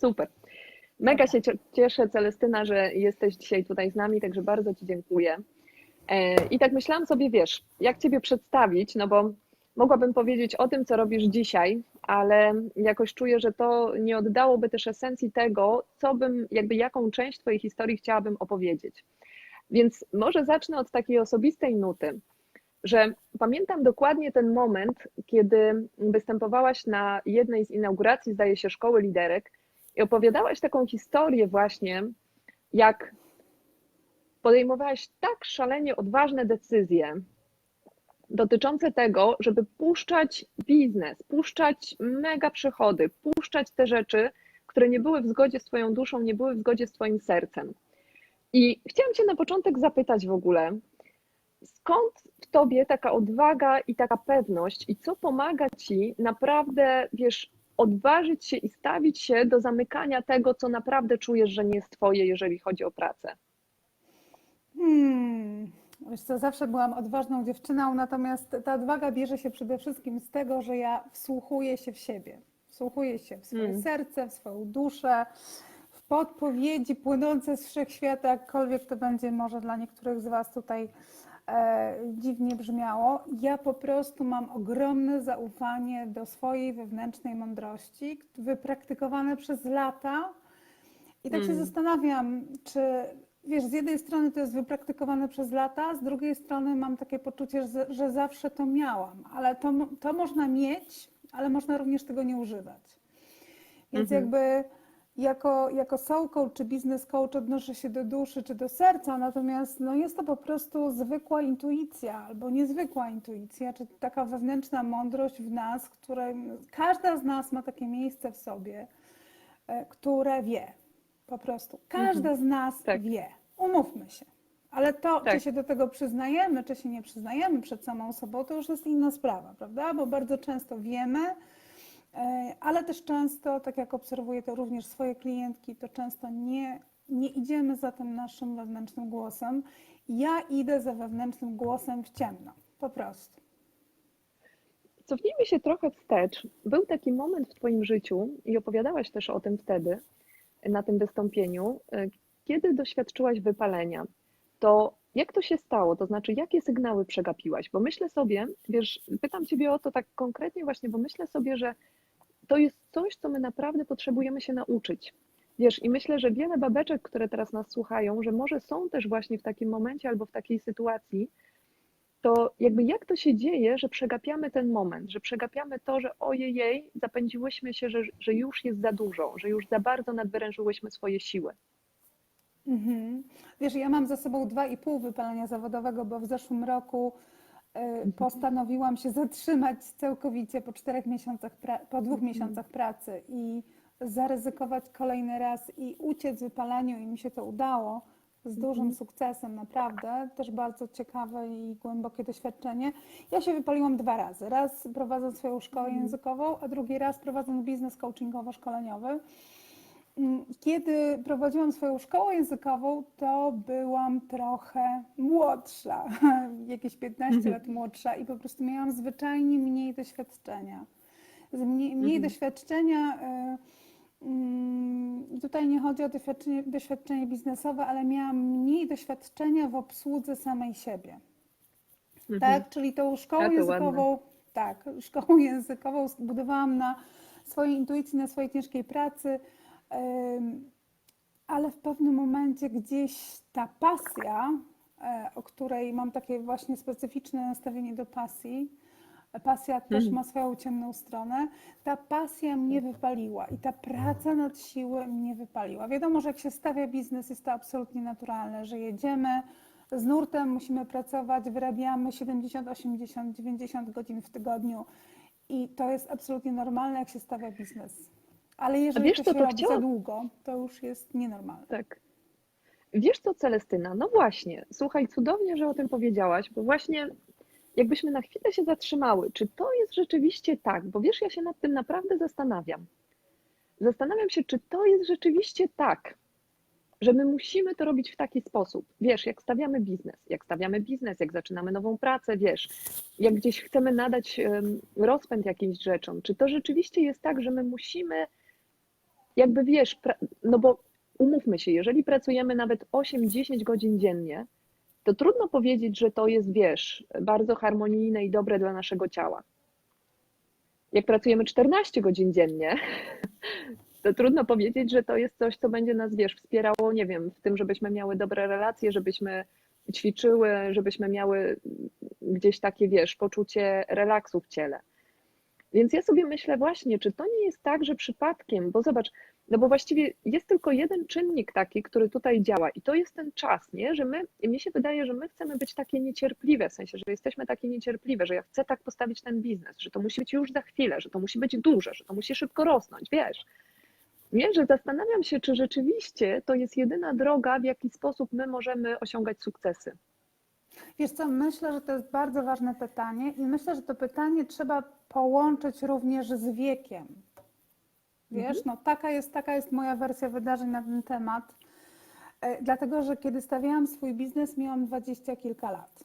Super. Mega się cie- cieszę, Celestyna, że jesteś dzisiaj tutaj z nami, także bardzo Ci dziękuję. E, I tak myślałam sobie, wiesz, jak Ciebie przedstawić, no bo mogłabym powiedzieć o tym, co robisz dzisiaj, ale jakoś czuję, że to nie oddałoby też esencji tego, co bym, jakby jaką część Twojej historii chciałabym opowiedzieć. Więc może zacznę od takiej osobistej nuty, że pamiętam dokładnie ten moment, kiedy występowałaś na jednej z inauguracji, zdaje się, szkoły liderek i opowiadałaś taką historię właśnie, jak podejmowałaś tak szalenie odważne decyzje dotyczące tego, żeby puszczać biznes, puszczać mega przychody, puszczać te rzeczy, które nie były w zgodzie z Twoją duszą, nie były w zgodzie z Twoim sercem. I chciałam Cię na początek zapytać w ogóle, skąd w Tobie taka odwaga i taka pewność i co pomaga Ci naprawdę, wiesz, odważyć się i stawić się do zamykania tego, co naprawdę czujesz, że nie jest Twoje, jeżeli chodzi o pracę? Hmm. Wiesz co, zawsze byłam odważną dziewczyną, natomiast ta odwaga bierze się przede wszystkim z tego, że ja wsłuchuję się w siebie. Wsłuchuję się w swoje Mm. serce, w swoją duszę, w podpowiedzi płynące z wszechświata, jakkolwiek to będzie może dla niektórych z Was tutaj dziwnie brzmiało. Ja po prostu mam ogromne zaufanie do swojej wewnętrznej mądrości, wypraktykowane przez lata. I tak się Mm. zastanawiam, czy wiesz, z jednej strony to jest wypraktykowane przez lata, z drugiej strony mam takie poczucie, że, że zawsze to miałam, ale to, to można mieć, ale można również tego nie używać. Więc Mhm. jakby jako, jako soul coach czy business coach odnoszę się do duszy czy do serca, natomiast no jest to po prostu zwykła intuicja albo niezwykła intuicja, czy taka wewnętrzna mądrość w nas, której każda z nas ma takie miejsce w sobie, e, które wie. Po prostu. Każda z nas Tak. wie. Umówmy się. Ale to, Tak. czy się do tego przyznajemy, czy się nie przyznajemy przed samą sobą, to już jest inna sprawa, prawda? Bo bardzo często wiemy, ale też często, tak jak obserwuję to również swoje klientki, to często nie, nie idziemy za tym naszym wewnętrznym głosem. Ja idę za wewnętrznym głosem w ciemno. Po prostu. Cofnijmy się trochę wstecz. Był taki moment w Twoim życiu i opowiadałaś też o tym wtedy, na tym wystąpieniu, y, kiedy doświadczyłaś wypalenia. To jak to się stało? To znaczy, jakie sygnały przegapiłaś? Bo myślę sobie, wiesz, pytam Ciebie o to tak konkretnie właśnie, bo myślę sobie, że to jest coś, co my naprawdę potrzebujemy się nauczyć. Wiesz, i myślę, że wiele babeczek, które teraz nas słuchają, że może są też właśnie w takim momencie albo w takiej sytuacji, to jakby jak to się dzieje, że przegapiamy ten moment, że przegapiamy to, że ojej, zapędziłyśmy się, że, że już jest za dużo, że już za bardzo nadwyrężyłyśmy swoje siły. Mhm. Wiesz, ja mam za sobą dwa i pół wypalenia zawodowego, bo w zeszłym roku postanowiłam się zatrzymać całkowicie po czterech miesiącach, po dwóch miesiącach pracy i zaryzykować kolejny raz i uciec w wypaleniu i mi się to udało z dużym sukcesem, naprawdę. Też bardzo ciekawe i głębokie doświadczenie. Ja się wypaliłam dwa razy. Raz prowadząc swoją szkołę językową, a drugi raz prowadząc biznes coachingowo-szkoleniowy. Mm, Kiedy prowadziłam swoją szkołę językową, to byłam trochę młodsza, jakieś 15 lat młodsza i po prostu miałam zwyczajnie mniej doświadczenia. Mniej, mniej Mhm. doświadczenia. y, mm, Tutaj nie chodzi o doświadczenie, doświadczenie biznesowe, ale miałam mniej doświadczenia w obsłudze samej siebie. Mhm. Tak, czyli tą szkołą A, to językową, tak, szkołą językową zbudowałam na swojej intuicji, na swojej ciężkiej pracy, ale w pewnym momencie gdzieś ta pasja, e, o której mam takie właśnie specyficzne nastawienie do pasji, pasja też Mhm. ma swoją ciemną stronę, ta pasja mnie wypaliła i ta praca nad siły mnie wypaliła. Wiadomo, że jak się stawia biznes, jest to absolutnie naturalne, że jedziemy z nurtem, musimy pracować, wyrabiamy 70, 80, 90 godzin w tygodniu i to jest absolutnie normalne, jak się stawia biznes. Ale jeżeli wiesz to to robi chciałam- za długo, to już jest nienormalne. Tak. Wiesz co, Celestyna? No właśnie, słuchaj, cudownie, że o tym powiedziałaś, bo właśnie jakbyśmy na chwilę się zatrzymały, czy to jest rzeczywiście tak? Bo wiesz, ja się nad tym naprawdę zastanawiam. Zastanawiam się, czy to jest rzeczywiście tak, że my musimy to robić w taki sposób. Wiesz, jak stawiamy biznes, jak stawiamy biznes, jak zaczynamy nową pracę, wiesz, jak gdzieś chcemy nadać rozpęd jakimś rzeczom, czy to rzeczywiście jest tak, że my musimy jakby wiesz, no bo umówmy się, jeżeli pracujemy nawet 8-10 godzin dziennie, to trudno powiedzieć, że to jest, wiesz, bardzo harmonijne i dobre dla naszego ciała. Jak pracujemy 14 godzin dziennie, to trudno powiedzieć, że to jest coś, co będzie nas, wiesz, wspierało, nie wiem, w tym, żebyśmy miały dobre relacje, żebyśmy ćwiczyły, żebyśmy miały gdzieś takie, wiesz, poczucie relaksu w ciele. Więc ja sobie myślę właśnie, czy to nie jest tak, że przypadkiem, bo zobacz, no bo właściwie jest tylko jeden czynnik taki, który tutaj działa i to jest ten czas, nie? Że my, mi się wydaje, że my chcemy być takie niecierpliwe, w sensie, że jesteśmy takie niecierpliwe, że ja chcę tak postawić ten biznes, że to musi być już za chwilę, że to musi być duże, że to musi szybko rosnąć, wiesz. Nie, że zastanawiam się, czy rzeczywiście to jest jedyna droga, w jaki sposób my możemy osiągać sukcesy. Wiesz co, myślę, że to jest bardzo ważne pytanie i myślę, że to pytanie trzeba połączyć również z wiekiem. Wiesz, no taka jest, taka jest moja wersja wydarzeń na ten temat. E, Dlatego, że kiedy stawiałam swój biznes, miałam dwadzieścia kilka lat.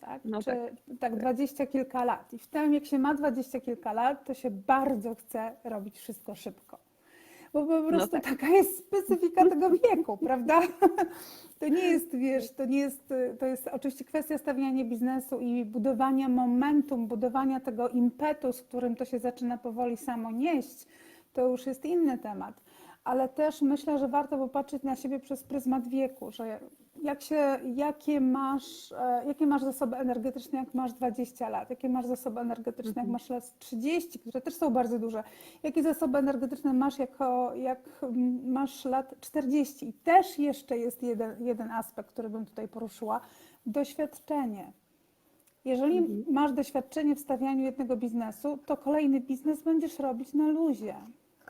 Tak? No Czy, tak. tak, dwadzieścia kilka lat. I w tym, jak się ma dwadzieścia kilka lat, to się bardzo chce robić wszystko szybko. Bo po prostu tak. taka jest specyfika tego wieku, prawda? To nie jest, wiesz, to nie jest, to jest oczywiście kwestia stawiania biznesu i budowania momentum, budowania tego impetu, z którym to się zaczyna powoli samo nieść, to już jest inny temat. Ale też myślę, że warto popatrzeć na siebie przez pryzmat wieku, że jak się, jakie, masz, e, jakie masz zasoby energetyczne, jak masz 20 lat, jakie masz zasoby energetyczne, jak Mhm. masz lat 30, które też są bardzo duże, jakie zasoby energetyczne masz, jako, jak masz lat 40. I też jeszcze jest jeden, jeden aspekt, który bym tutaj poruszyła, doświadczenie. Jeżeli Mhm. masz doświadczenie w stawianiu jednego biznesu, to kolejny biznes będziesz robić na luzie,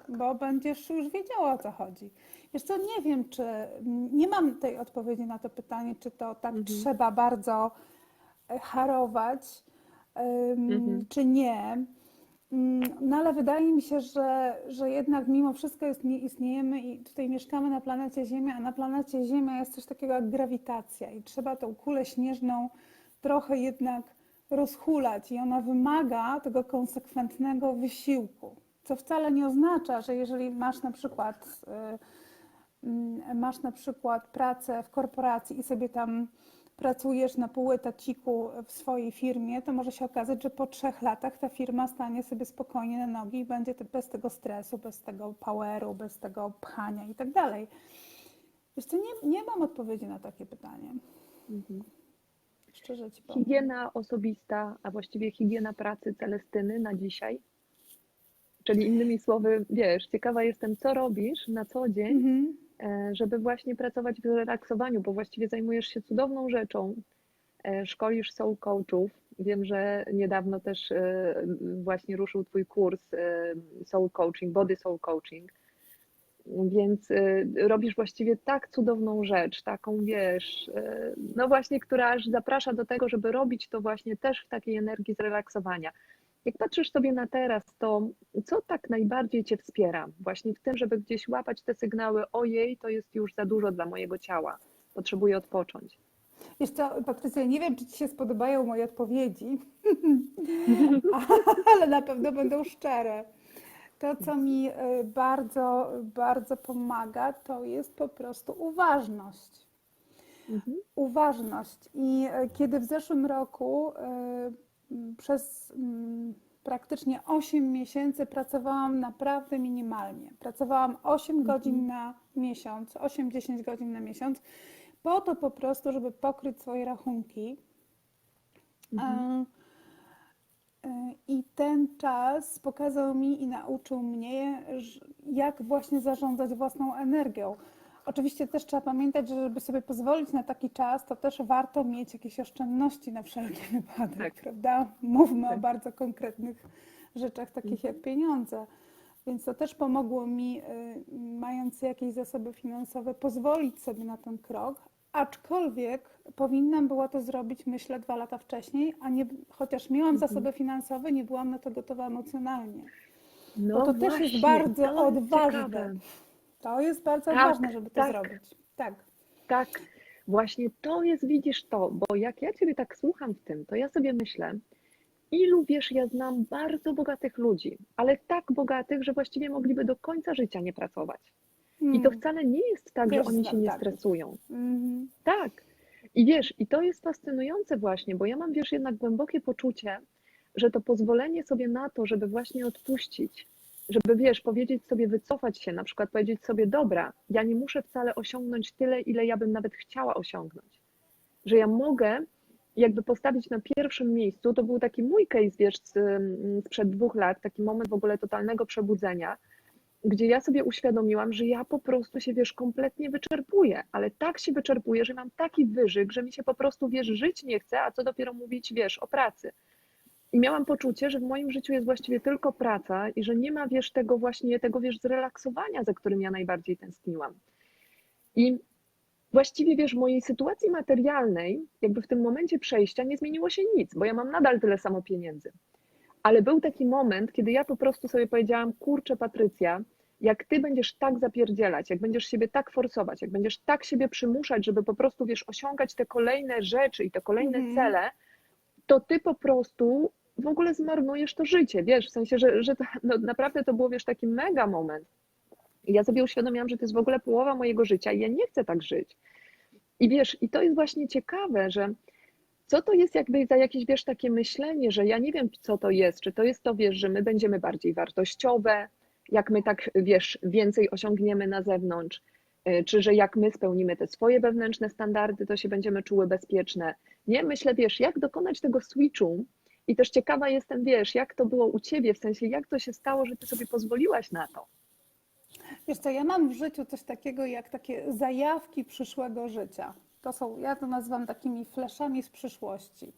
bo będziesz już wiedziała o co chodzi. Wiesz co, nie wiem, czy nie mam tej odpowiedzi na to pytanie, czy to tak Mhm. trzeba bardzo e, harować, Mhm. czy nie. Mm, No ale wydaje mi się, że, że jednak mimo wszystko jest, nie istniejemy i tutaj mieszkamy na planecie Ziemia, a na planecie Ziemia jest coś takiego jak grawitacja i trzeba tą kulę śnieżną trochę jednak rozhulać i ona wymaga tego konsekwentnego wysiłku, co wcale nie oznacza, że jeżeli masz na przykład y, mm, masz na przykład pracę w korporacji i sobie tam pracujesz na pół etaciku w swojej firmie, to może się okazać, że po trzech latach ta firma stanie sobie spokojnie na nogi i będzie bez tego stresu, bez tego poweru, bez tego pchania i tak dalej. Co, nie, nie mam odpowiedzi na takie pytanie. Mhm. Szczerze ci powiem. Higiena osobista, a właściwie higiena pracy Celestyny na dzisiaj. Czyli innymi słowy, wiesz, ciekawa jestem, co robisz na co dzień, Mhm. e, żeby właśnie pracować w zrelaksowaniu, bo właściwie zajmujesz się cudowną rzeczą. E, Szkolisz soul coachów. Wiem, że niedawno też e, właśnie ruszył Twój kurs soul coaching, body soul coaching. Więc robisz właściwie tak cudowną rzecz, taką wiesz, no właśnie, która aż zaprasza do tego, żeby robić to właśnie też w takiej energii zrelaksowania. Jak patrzysz sobie na teraz, to co tak najbardziej Cię wspiera? Właśnie w tym, żeby gdzieś łapać te sygnały, ojej, to jest już za dużo dla mojego ciała, potrzebuję odpocząć. Co, Patrycja, nie wiem, czy Ci się spodobają moje odpowiedzi, ale na pewno będą szczere. To, co mi y, bardzo, bardzo pomaga, to jest po prostu uważność. Mhm. Uważność. I e, kiedy w zeszłym roku e, przez mm, praktycznie 8 miesięcy pracowałam naprawdę minimalnie. Pracowałam 8 godzin na miesiąc, 8-10 godzin na miesiąc, po to po prostu, żeby pokryć swoje rachunki. Mhm. E, I ten czas pokazał mi i nauczył mnie, jak właśnie zarządzać własną energią. Oczywiście też trzeba pamiętać, że żeby sobie pozwolić na taki czas, to też warto mieć jakieś oszczędności na wszelki wypadek, Tak. prawda? Mówmy o Tak. bardzo konkretnych rzeczach, takich jak pieniądze. Więc to też pomogło mi, y, mając jakieś zasoby finansowe, pozwolić sobie na ten krok. Aczkolwiek powinnam była to zrobić, myślę, dwa lata wcześniej, a nie, chociaż miałam Mhm. zasoby finansowe, nie byłam na to gotowa emocjonalnie. No Bo to też jest właśnie, bardzo odważne. ciekawe. To jest bardzo Tak, ważne, żeby to tak. zrobić. Tak. Tak, właśnie to jest, widzisz to, bo jak ja Ciebie tak słucham w tym, to ja sobie myślę, ilu, wiesz, ja znam bardzo bogatych ludzi, ale tak bogatych, że właściwie mogliby do końca życia nie pracować. I to Mm. wcale nie jest tak, że Wiesz, oni się nie tak. stresują. Mhm. Tak. I wiesz, i to jest fascynujące właśnie, bo ja mam, wiesz, jednak głębokie poczucie, że to pozwolenie sobie na to, żeby właśnie odpuścić, żeby, wiesz, powiedzieć sobie, wycofać się, na przykład powiedzieć sobie, dobra, ja nie muszę wcale osiągnąć tyle, ile ja bym nawet chciała osiągnąć. Że ja mogę jakby postawić na pierwszym miejscu, to był taki mój case, wiesz, mm, sprzed dwóch lat, taki moment w ogóle totalnego przebudzenia, gdzie ja sobie uświadomiłam, że ja po prostu się, wiesz, kompletnie wyczerpuję, ale tak się wyczerpuję, że mam taki wyżyk, że mi się po prostu, wiesz, żyć nie chce, a co dopiero mówić, wiesz, o pracy. I miałam poczucie, że w moim życiu jest właściwie tylko praca i że nie ma, wiesz, tego właśnie, tego, wiesz, zrelaksowania, za którym ja najbardziej tęskniłam. I właściwie, wiesz, w mojej sytuacji materialnej, jakby w tym momencie przejścia nie zmieniło się nic, bo ja mam nadal tyle samo pieniędzy. Ale był taki moment, kiedy ja po prostu sobie powiedziałam, kurczę Patrycja, jak ty będziesz tak zapierdzielać, jak będziesz siebie tak forsować, jak będziesz tak siebie przymuszać, żeby po prostu, wiesz, osiągać te kolejne rzeczy i te kolejne Mhm. cele, to ty po prostu w ogóle zmarnujesz to życie, wiesz, w sensie, że, że to, no, naprawdę to był, wiesz, taki mega moment. I ja sobie uświadomiłam, że to jest w ogóle połowa mojego życia i ja nie chcę tak żyć. I wiesz, i to jest właśnie ciekawe, że co to jest jakby za jakieś, wiesz, takie myślenie, że ja nie wiem, co to jest, czy to jest to, wiesz, że my będziemy bardziej wartościowe, jak my tak, wiesz, więcej osiągniemy na zewnątrz, y, czy że jak my spełnimy te swoje wewnętrzne standardy, to się będziemy czuły bezpieczne. Nie, myślę, wiesz, jak dokonać tego switchu i też ciekawa jestem, wiesz, jak to było u ciebie, w sensie jak to się stało, że ty sobie pozwoliłaś na to. Wiesz co, ja mam w życiu coś takiego jak takie zajawki przyszłego życia. To są, ja to nazywam takimi fleszami z przyszłości.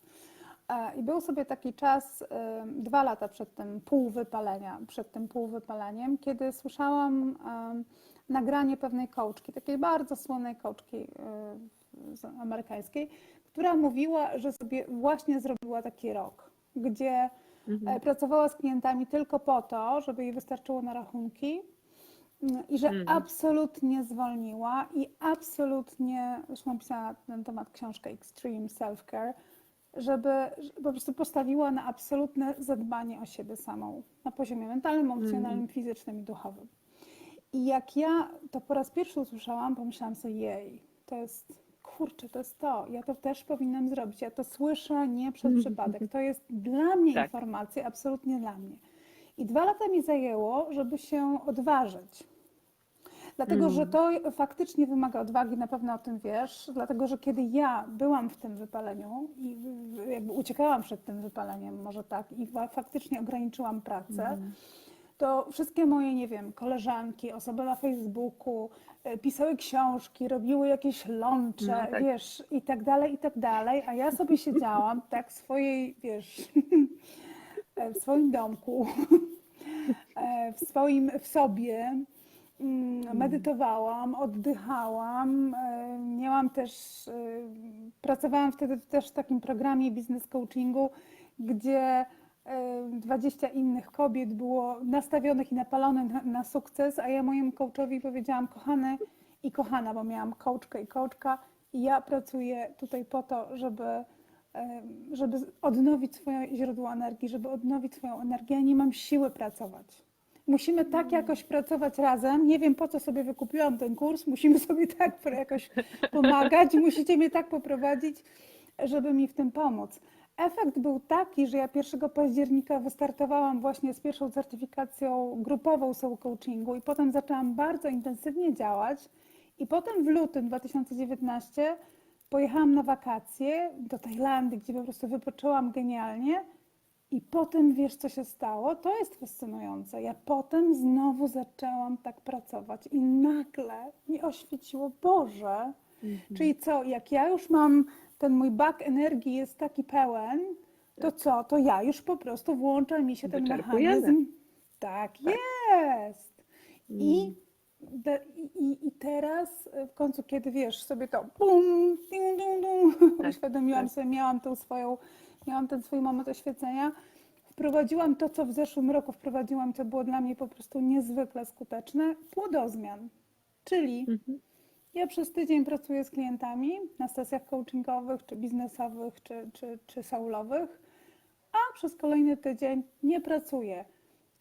E, I był sobie taki czas, dwa lata przed tym półwypalenia, przed tym półwypaleniem, kiedy słyszałam nagranie pewnej coachki, takiej bardzo słynnej coachki e, amerykańskiej, która mówiła, że sobie właśnie zrobiła taki rok, gdzie e, pracowała z klientami tylko po to, żeby jej wystarczyło na rachunki, Mm, I że Mhm. absolutnie zwolniła i absolutnie, zresztą napisała na ten temat książkę Extreme Self-Care, żeby że po prostu postawiła na absolutne zadbanie o siebie samą na poziomie mentalnym, emocjonalnym, fizycznym i duchowym. I jak ja to po raz pierwszy usłyszałam, pomyślałam sobie, jej, to jest, kurczę, to jest to, ja to też powinnam zrobić. Ja to słyszę nie przez przypadek. To jest dla mnie Tak. informacja, absolutnie dla mnie. I dwa lata mi zajęło, żeby się odważyć. Dlatego, że to faktycznie wymaga odwagi, na pewno o tym wiesz, dlatego, że kiedy ja byłam w tym wypaleniu i jakby uciekałam przed tym wypaleniem, może tak, i fa- faktycznie ograniczyłam pracę, to wszystkie moje, nie wiem, koleżanki, osoby na Facebooku e, pisały książki, robiły jakieś lunche, No tak. wiesz, i tak dalej, i tak dalej, a ja sobie siedziałam tak w swojej, wiesz, e, w swoim domku, e, w swoim, w sobie, mm, medytowałam, oddychałam, miałam też, pracowałam wtedy też w takim programie biznes coachingu, gdzie 20 innych kobiet było nastawionych i napalonych na, na sukces, a ja mojemu coachowi powiedziałam, kochany i kochana, bo miałam coachkę i coachka i ja pracuję tutaj po to, żeby, żeby odnowić swoje źródło energii, żeby odnowić swoją energię. Ja nie mam siły pracować. Musimy tak jakoś pracować razem. Nie wiem, po co sobie wykupiłam ten kurs. Musimy sobie tak jakoś pomagać. Musicie mnie tak poprowadzić, żeby mi w tym pomóc. Efekt był taki, że ja 1 października wystartowałam właśnie z pierwszą certyfikacją grupową soul coachingu i potem zaczęłam bardzo intensywnie działać. I potem w lutym 2019 pojechałam na wakacje do Tajlandii, gdzie po prostu wypoczęłam genialnie. I potem wiesz, co się stało? To jest fascynujące. Ja potem znowu zaczęłam tak pracować i nagle mi oświeciło, Boże, czyli co, jak ja już mam, ten mój bak energii jest taki pełen, to co, to ja już po prostu włącza mi się ten mechanizm. Tak jest. I, de- i, I teraz y, w końcu, kiedy wiesz, sobie to bum, ding, ding, ding, Tak, uświadomiłam tak. sobie, miałam tą swoją, miałam ten swój moment oświecenia, wprowadziłam to, co w zeszłym roku wprowadziłam, co było dla mnie po prostu niezwykle skuteczne, płodozmian. Czyli ja przez tydzień pracuję z klientami na sesjach coachingowych, czy biznesowych, czy, czy, czy saulowych. a przez kolejny tydzień nie pracuję.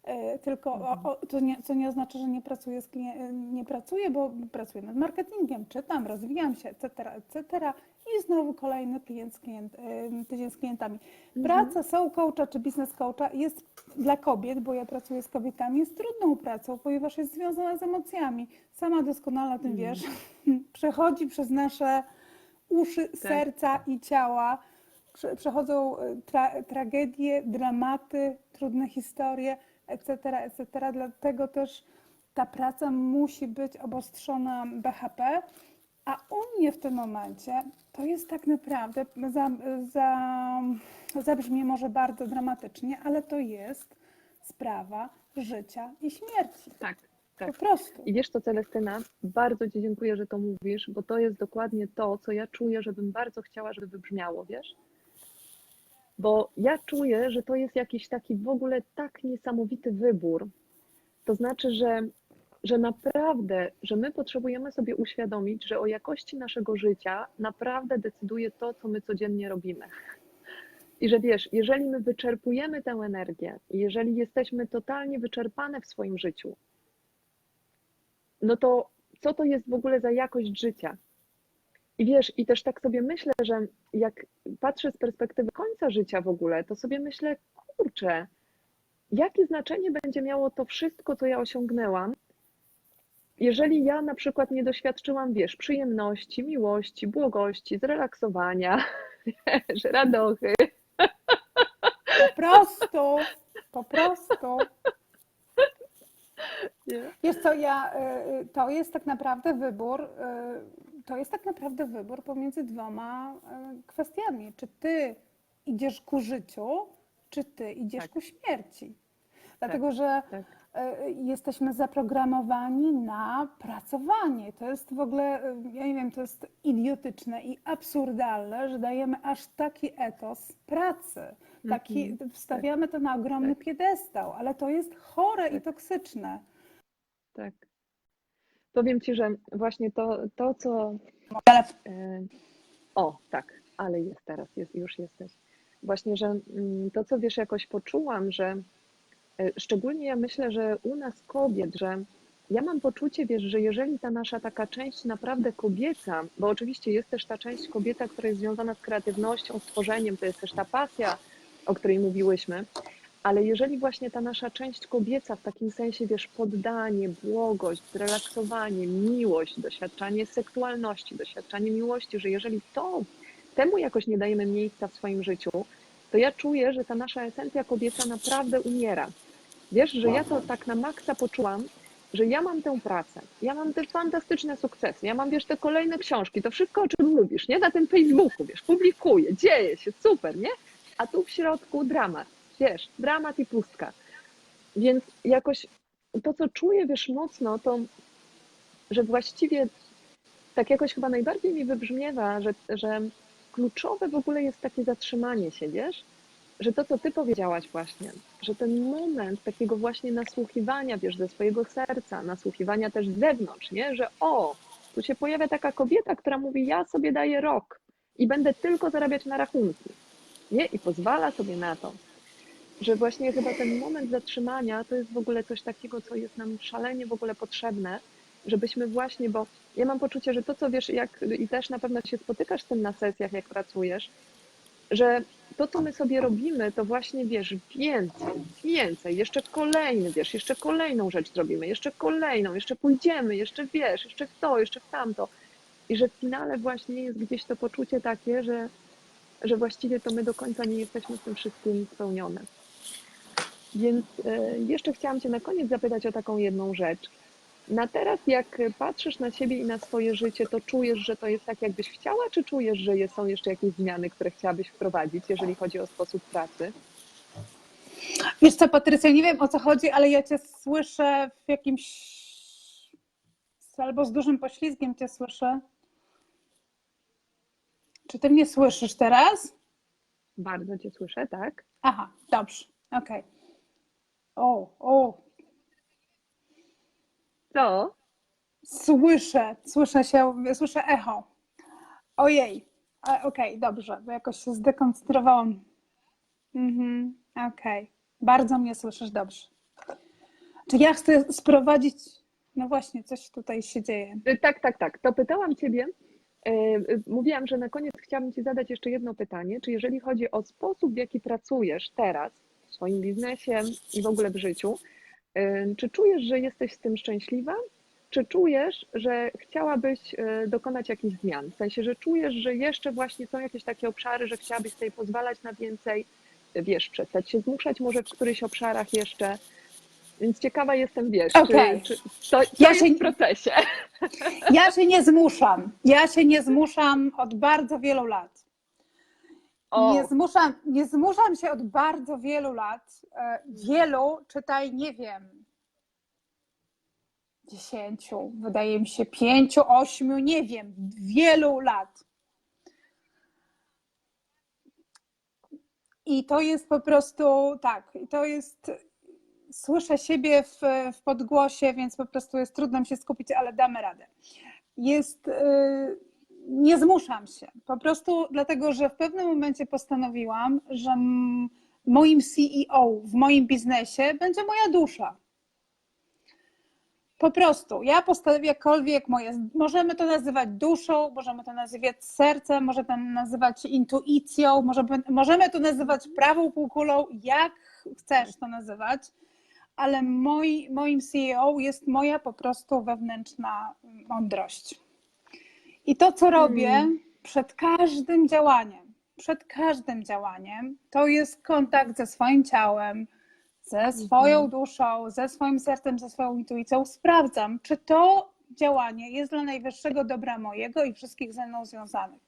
E, Tylko o, o, to nie, co nie oznacza, że nie pracuję, klien- nie pracuję, bo pracuję nad marketingiem, czytam, rozwijam się, etc., etc. I znowu kolejny klient z klient, em, tydzień z klientami. Praca soul coacha czy biznes coacha jest dla kobiet, bo ja pracuję z kobietami, jest trudną pracą, ponieważ jest związana z emocjami. Sama doskonale o tym wiesz. Przechodzi przez nasze uszy, serca i ciała. Prze- Przechodzą y, tra tragedie, dramaty, trudne historie, etc., etc. Dlatego też ta praca musi być obostrzona BHP, a u mnie w tym momencie to jest tak naprawdę, za, za, zabrzmie może bardzo dramatycznie, ale to jest sprawa życia i śmierci. Tak, Po tak. prostu. I wiesz co, Celestyna, bardzo Ci dziękuję, że to mówisz, bo to jest dokładnie to, co ja czuję, żebym bardzo chciała, żeby wybrzmiało, wiesz? Bo ja czuję, że to jest jakiś taki w ogóle tak niesamowity wybór. To znaczy, że, że naprawdę, że my potrzebujemy sobie uświadomić, że o jakości naszego życia naprawdę decyduje to, co my codziennie robimy. I że wiesz, jeżeli my wyczerpujemy tę energię, jeżeli jesteśmy totalnie wyczerpane w swoim życiu, no to co to jest w ogóle za jakość życia? I wiesz, i też tak sobie myślę, że jak patrzę z perspektywy końca życia w ogóle, to sobie myślę, kurczę, jakie znaczenie będzie miało to wszystko, co ja osiągnęłam, jeżeli ja na przykład nie doświadczyłam, wiesz, przyjemności, miłości, błogości, zrelaksowania, wiesz, radochy. Po prostu, po prostu. Nie? Wiesz co, ja, y, y, to jest tak naprawdę wybór, y, to jest tak naprawdę wybór pomiędzy dwoma kwestiami. Czy ty idziesz ku życiu, czy ty idziesz Tak. ku śmierci. Dlatego, że tak. jesteśmy zaprogramowani na pracowanie. To jest w ogóle, ja nie wiem, to jest idiotyczne i absurdalne, że dajemy aż taki etos pracy. Taki, wstawiamy to na ogromny tak. piedestał, ale to jest chore i Tak. toksyczne. Tak. Powiem Ci, że właśnie to, to co. E, O, tak, ale jest teraz, jest, już jesteś. Właśnie, że mm, to, co wiesz, jakoś poczułam, że e, szczególnie ja myślę, że u nas kobiet, że ja mam poczucie, wiesz, że jeżeli ta nasza taka część naprawdę kobieca, bo oczywiście jest też ta część kobieta, która jest związana z kreatywnością, z tworzeniem, to jest też ta pasja, o której mówiłyśmy, ale jeżeli właśnie ta nasza część kobieca w takim sensie, wiesz, poddanie, błogość, zrelaksowanie, miłość, doświadczanie seksualności, doświadczanie miłości, że jeżeli to, temu jakoś nie dajemy miejsca w swoim życiu, to ja czuję, że ta nasza esencja kobieca naprawdę umiera. Wiesz, że ja to tak na maksa poczułam, że ja mam tę pracę, ja mam te fantastyczne sukcesy, ja mam, wiesz, te kolejne książki, to wszystko, o czym lubisz, nie? Na tym Facebooku, wiesz, publikuję, dzieje się, super, nie? A tu w środku dramat, wiesz, dramat i pustka. Więc jakoś to, co czuję, wiesz, mocno, to, że właściwie tak jakoś chyba najbardziej mi wybrzmiewa, że, że kluczowe w ogóle jest takie zatrzymanie się, wiesz? Że to, co ty powiedziałaś właśnie, że ten moment takiego właśnie nasłuchiwania, wiesz, ze swojego serca, nasłuchiwania też z zewnątrz, nie? Że o, tu się pojawia taka kobieta, która mówi, ja sobie daję rok i będę tylko zarabiać na rachunki, nie? I pozwala sobie na to, że właśnie chyba ten moment zatrzymania to jest w ogóle coś takiego, co jest nam szalenie w ogóle potrzebne, żebyśmy właśnie, bo ja mam poczucie, że to, co wiesz, jak i też na pewno się spotykasz z tym na sesjach, jak pracujesz, że to, co my sobie robimy, to właśnie, wiesz, więcej, więcej, jeszcze kolejny, wiesz, jeszcze kolejną rzecz zrobimy, jeszcze kolejną, jeszcze pójdziemy, jeszcze wiesz, jeszcze w to, jeszcze w tamto. I że w finale właśnie jest gdzieś to poczucie takie, że, że właściwie to my do końca nie jesteśmy z tym wszystkim spełnione. Więc e, jeszcze chciałam Cię na koniec zapytać o taką jedną rzecz. Na teraz, jak patrzysz na siebie i na swoje życie, to czujesz, że to jest tak, jakbyś chciała, czy czujesz, że są jeszcze jakieś zmiany, które chciałabyś wprowadzić, jeżeli chodzi o sposób pracy? Wiesz co, Patrycja, nie wiem o co chodzi, ale ja cię słyszę w jakimś. albo z dużym poślizgiem cię słyszę. Czy ty mnie słyszysz teraz? Bardzo Cię słyszę, tak? Aha, dobrze, okej. O, o, Co? słyszę, słyszę się, słyszę echo. Ojej, okej, dobrze, bo jakoś się zdekoncentrowałam. Mhm. Okej. Bardzo mnie słyszysz dobrze. Czy ja chcę sprowadzić. No właśnie, coś tutaj się dzieje. Y, Tak, tak, tak. To pytałam Ciebie. Y, y, Mówiłam, że na koniec chciałabym Ci zadać jeszcze jedno pytanie. Czy jeżeli chodzi o sposób, w jaki pracujesz teraz w swoim biznesie i w ogóle w życiu, y, czy czujesz, że jesteś z tym szczęśliwa? Czy czujesz, że chciałabyś dokonać jakichś zmian? W sensie, że czujesz, że jeszcze właśnie są jakieś takie obszary, że chciałabyś sobie pozwalać na więcej, wiesz, przestać się zmuszać może w którychś obszarach jeszcze. Więc ciekawa jestem, wiesz, Okej. czy, czy to, to Ja jest się- w procesie. Ja się nie zmuszam. Ja się nie zmuszam od bardzo wielu lat. O. Nie zmuszam, nie zmuszam się od bardzo wielu lat. E, Wielu, czytaj, nie wiem, dziesięciu, wydaje mi się, pięciu, ośmiu, nie wiem, wielu lat. I to jest po prostu tak, i to jest. Słyszę siebie w, w podgłosie, więc po prostu jest trudno mi się skupić, ale damy radę. Jest. y, nie zmuszam się. Po prostu dlatego, że w pewnym momencie postanowiłam, że moim CEO w moim biznesie będzie moja dusza. Po prostu. Ja postanowię jakkolwiek moje. Możemy to nazywać duszą, możemy to nazywać sercem, możemy to nazywać intuicją, możemy, możemy to nazywać prawą półkulą, jak chcesz to nazywać, ale moi, moim CEO jest moja po prostu wewnętrzna mądrość. I to, co robię Mm. przed każdym działaniem, przed każdym działaniem, to jest kontakt ze swoim ciałem, ze swoją duszą, ze swoim sercem, ze swoją intuicją. Sprawdzam, czy to działanie jest dla najwyższego dobra mojego i wszystkich ze mną związanych.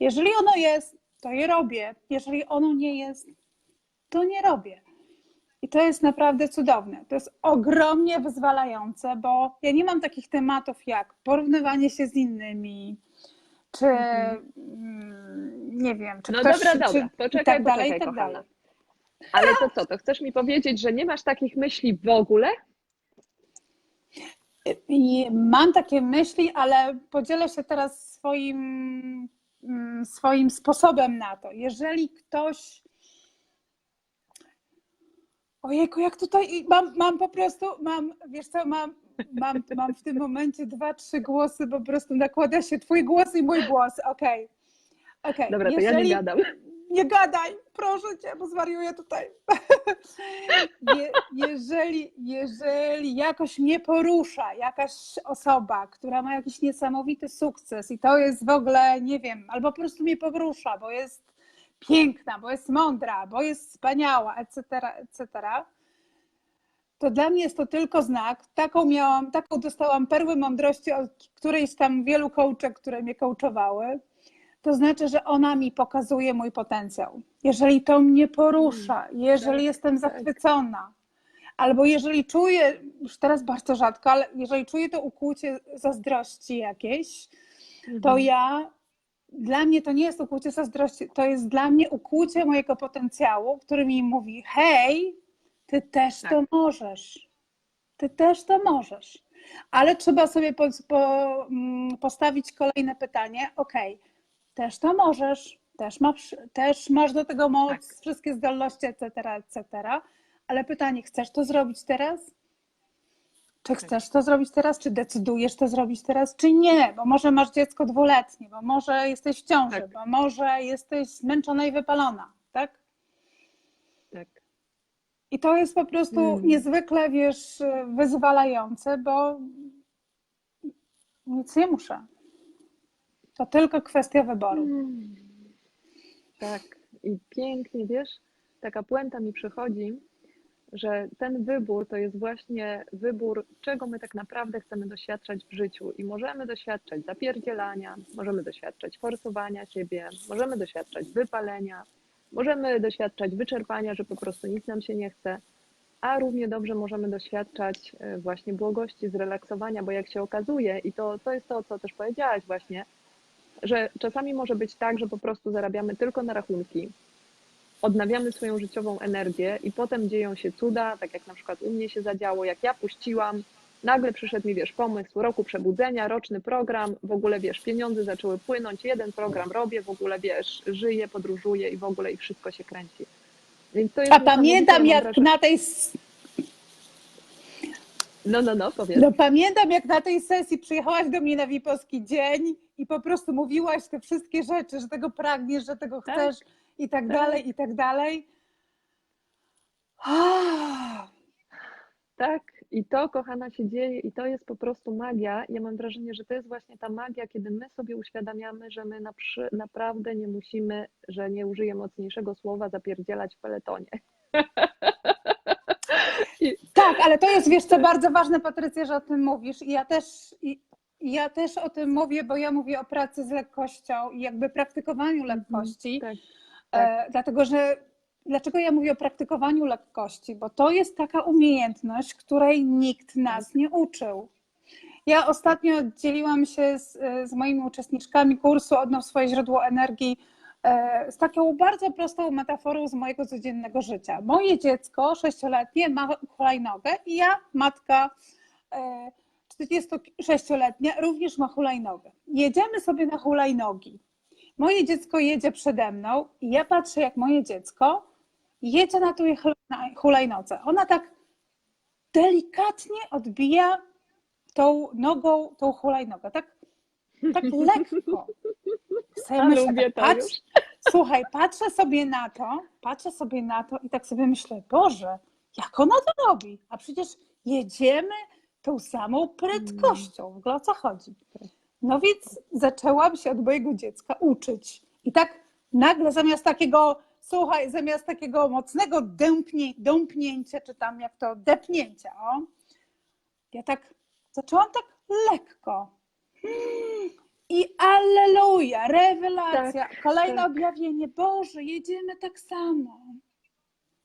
Jeżeli ono jest, to je robię. Jeżeli ono nie jest, to nie robię. I to jest naprawdę cudowne. To jest ogromnie wyzwalające, bo ja nie mam takich tematów jak porównywanie się z innymi, czy mm, nie wiem, czy No ktoś dobra, czy, dobra, i poczekaj, tak dalej, i poczekaj, tak kochana. dalej. Ale to co, to chcesz mi powiedzieć, że nie masz takich myśli w ogóle? I mam takie myśli, ale podzielę się teraz swoim, mm, swoim sposobem na to. Jeżeli ktoś. Ojejku, jak tutaj mam, mam po prostu, mam, wiesz co, mam, mam, mam w tym momencie dwa, trzy głosy, po prostu nakłada się twój głos i mój głos. Okej. Okay. Dobra, to ja nie gadam. Nie gadaj, proszę cię, bo zwariuję tutaj. Je, jeżeli, jeżeli jakoś mnie porusza jakaś osoba, która ma jakiś niesamowity sukces i to jest w ogóle, nie wiem, albo po prostu mnie porusza, bo jest piękna, bo jest mądra, bo jest wspaniała, etc., etc., to dla mnie jest to tylko znak. Taką miałam, taką dostałam perłę mądrości od którejś tam wielu coachek, które mnie coachowały to znaczy, że ona mi pokazuje mój potencjał. Jeżeli to mnie porusza, jeżeli tak, jestem tak. zachwycona, albo jeżeli czuję, już teraz bardzo rzadko, ale jeżeli czuję to ukłucie zazdrości jakieś, to Mhm. ja, dla mnie to nie jest ukłucie zazdrości, to jest dla mnie ukłucie mojego potencjału, który mi mówi: hej, ty też Tak. to możesz. Ty też to możesz. Ale trzeba sobie po, po, mm, postawić kolejne pytanie: OK, też to możesz, też masz, też masz do tego moc, Tak. wszystkie zdolności, etc., etc. Ale pytanie: chcesz to zrobić teraz? Czy chcesz to zrobić teraz? Czy decydujesz to zrobić teraz, czy nie? Bo może masz dziecko dwuletnie, bo może jesteś w ciąży, Tak. bo może jesteś zmęczona i wypalona, tak? Tak. I to jest po prostu Mm. niezwykle, wiesz, wyzwalające, bo nic nie muszę. To tylko kwestia wyboru. Mm. Tak. I pięknie, wiesz, taka puenta mi przychodzi, że ten wybór to jest właśnie wybór, czego my tak naprawdę chcemy doświadczać w życiu. I możemy doświadczać zapierdzielania, możemy doświadczać forsowania siebie, możemy doświadczać wypalenia, możemy doświadczać wyczerpania, że po prostu nic nam się nie chce, a równie dobrze możemy doświadczać e, właśnie błogości, zrelaksowania, bo jak się okazuje, i to, to jest to, co też powiedziałaś właśnie, że czasami może być tak, że po prostu zarabiamy tylko na rachunki, odnawiamy swoją życiową energię i potem dzieją się cuda, tak jak na przykład u mnie się zadziało, jak ja puściłam, nagle przyszedł mi, wiesz, pomysł roku przebudzenia, roczny program, w ogóle, wiesz, pieniądze zaczęły płynąć, jeden program robię, w ogóle, wiesz, żyję, podróżuję i w ogóle i wszystko się kręci. Więc to jest A pamiętam jak wrażenie- na tej... No, no, no, powiedz. No, pamiętam jak na tej sesji przyjechałaś do mnie na Wipowski dzień i po prostu mówiłaś te wszystkie rzeczy, że tego pragniesz, że tego Tak. chcesz i tak Tak. dalej, i tak dalej. Tak, i to, kochana, się dzieje i to jest po prostu magia. Ja mam wrażenie, że to jest właśnie ta magia, kiedy my sobie uświadamiamy, że my na przy, naprawdę nie musimy, że nie użyję mocniejszego słowa, zapierdzielać w peletonie. I, Tak, ale to jest, wiesz co, bardzo ważne, Patrycja, że o tym mówisz. I ja też, i, ja też o tym mówię, bo ja mówię o pracy z lekkością i jakby praktykowaniu lekkości. tak, E, dlatego, że dlaczego ja mówię o praktykowaniu lekkości? Bo to jest taka umiejętność, której nikt nas nie uczył. Ja ostatnio dzieliłam się z, z moimi uczestniczkami kursu Odnow swoje źródło energii e, z taką bardzo prostą metaforą z mojego codziennego życia. Moje dziecko sześcioletnie ma hulajnogę i ja, matka e, 46-letnia, również ma hulajnogę. Jedziemy sobie na hulajnogi. Moje dziecko jedzie przede mną i ja patrzę, jak moje dziecko jedzie na tej hulaj- hulajnodze. Ona tak delikatnie odbija tą nogą, tą hulajnogę, tak, tak lekko. Sobie myślę, lubię tak, patrz. Słuchaj, patrzę sobie na to, patrzę sobie na to i tak sobie myślę, Boże, jak ona to robi? A przecież jedziemy tą samą prędkością. W ogóle o co chodzi? No więc zaczęłam się od mojego dziecka uczyć. I tak nagle zamiast takiego, słuchaj, zamiast takiego mocnego dępnie, dąpnięcia, czy tam jak to, depnięcia, o, ja tak zaczęłam tak lekko. Hmm, I alleluja, rewelacja, kolejne tak. objawienie. Boże, jedziemy tak samo.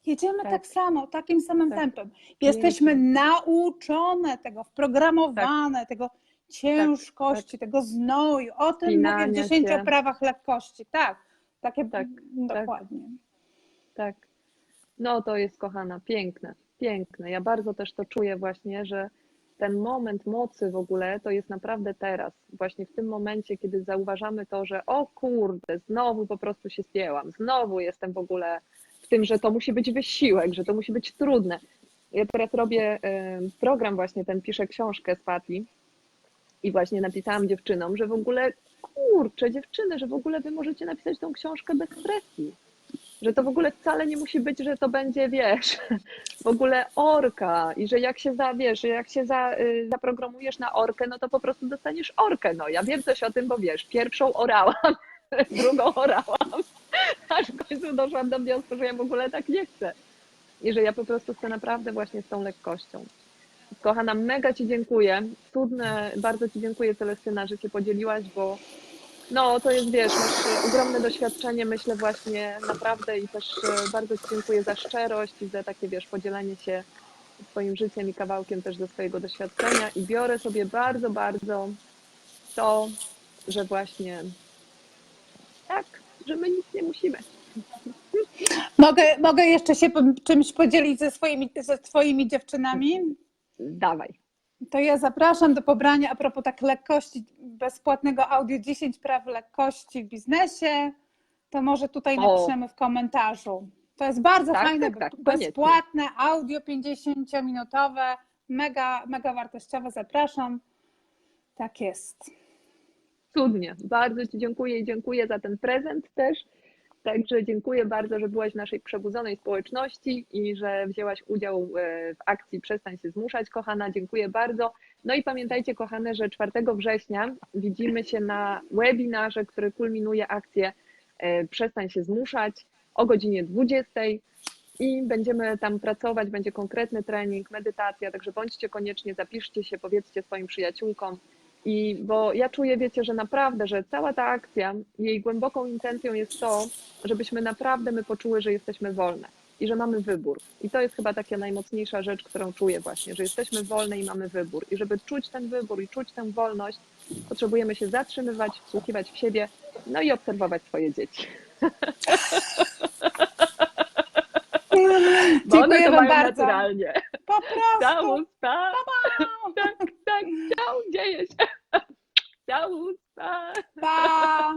Jedziemy tak, Tak. samo, takim samym Tak. tempem. Jesteśmy nauczone tego, wprogramowane tego ciężkości, tego znoju. O tym mówię w Spinania 10 się. prawach lekkości. Tak, takie Tak, dokładnie. Tak. No to jest kochana, piękne, piękne. Ja bardzo też to czuję właśnie, że ten moment mocy w ogóle to jest naprawdę teraz. Właśnie w tym momencie, kiedy zauważamy to, że o kurde, znowu po prostu się spięłam, znowu jestem w ogóle w tym, że to musi być wysiłek, że to musi być trudne. Ja teraz robię program właśnie ten, piszę książkę z Pati i właśnie napisałam dziewczynom, że w ogóle kurczę dziewczyny, że w ogóle wy możecie napisać tą książkę bez presji że to w ogóle wcale nie musi być, że to będzie, wiesz, w ogóle orka i że jak się za, wiesz, że jak się za, y, zaprogramujesz na orkę, no to po prostu dostaniesz orkę. No ja wiem coś o tym, bo wiesz, pierwszą orałam, drugą orałam, aż w końcu doszłam do wniosku, że ja w ogóle tak nie chcę i że ja po prostu chcę naprawdę właśnie z tą lekkością. Kochana, mega Ci dziękuję. Cudne, bardzo Ci dziękuję Celestyna, że się podzieliłaś, bo no, to jest, wiesz, masz ogromne doświadczenie, myślę właśnie naprawdę i też e, bardzo Ci dziękuję za szczerość i za takie, wiesz, podzielenie się swoim życiem i kawałkiem też ze swojego doświadczenia i biorę sobie bardzo, bardzo to, że właśnie tak, że my nic nie musimy. Mogę, mogę jeszcze się czymś podzielić ze swoimi, ze Twoimi dziewczynami? Dawaj. To ja zapraszam do pobrania a propos tak lekkości, bezpłatnego audio 10 praw lekkości w biznesie. To może tutaj O. napiszemy w komentarzu. To jest bardzo Tak, fajne, tak, tak, koniecznie. bezpłatne audio 50-minutowe, mega, mega wartościowe. Zapraszam. Tak jest. Cudnie. Bardzo Ci dziękuję i dziękuję za ten prezent też. Także dziękuję bardzo, że byłaś w naszej przebudzonej społeczności i że wzięłaś udział e, w akcji Przestań się zmuszać, kochana. Dziękuję bardzo. No i pamiętajcie, kochane, że 4 września widzimy się na webinarze, który kulminuje akcję e, Przestań się zmuszać o godzinie 20 i będziemy tam pracować, będzie konkretny trening, medytacja, także bądźcie koniecznie, zapiszcie się, powiedzcie swoim przyjaciółkom, i bo ja czuję, wiecie, że naprawdę, że cała ta akcja, jej głęboką intencją jest to, żebyśmy naprawdę my poczuły, że jesteśmy wolne i że mamy wybór. I to jest chyba taka najmocniejsza rzecz, którą czuję właśnie, że jesteśmy wolne i mamy wybór. I żeby czuć ten wybór i czuć tę wolność, potrzebujemy się zatrzymywać, wsłuchiwać w siebie, no i obserwować swoje dzieci. Dziękuję Wam bardzo. Naturalnie. Po prostu. Całusta. Pa, pa. Tak, tak. Ciao, dzieje się. Całusta. Pa.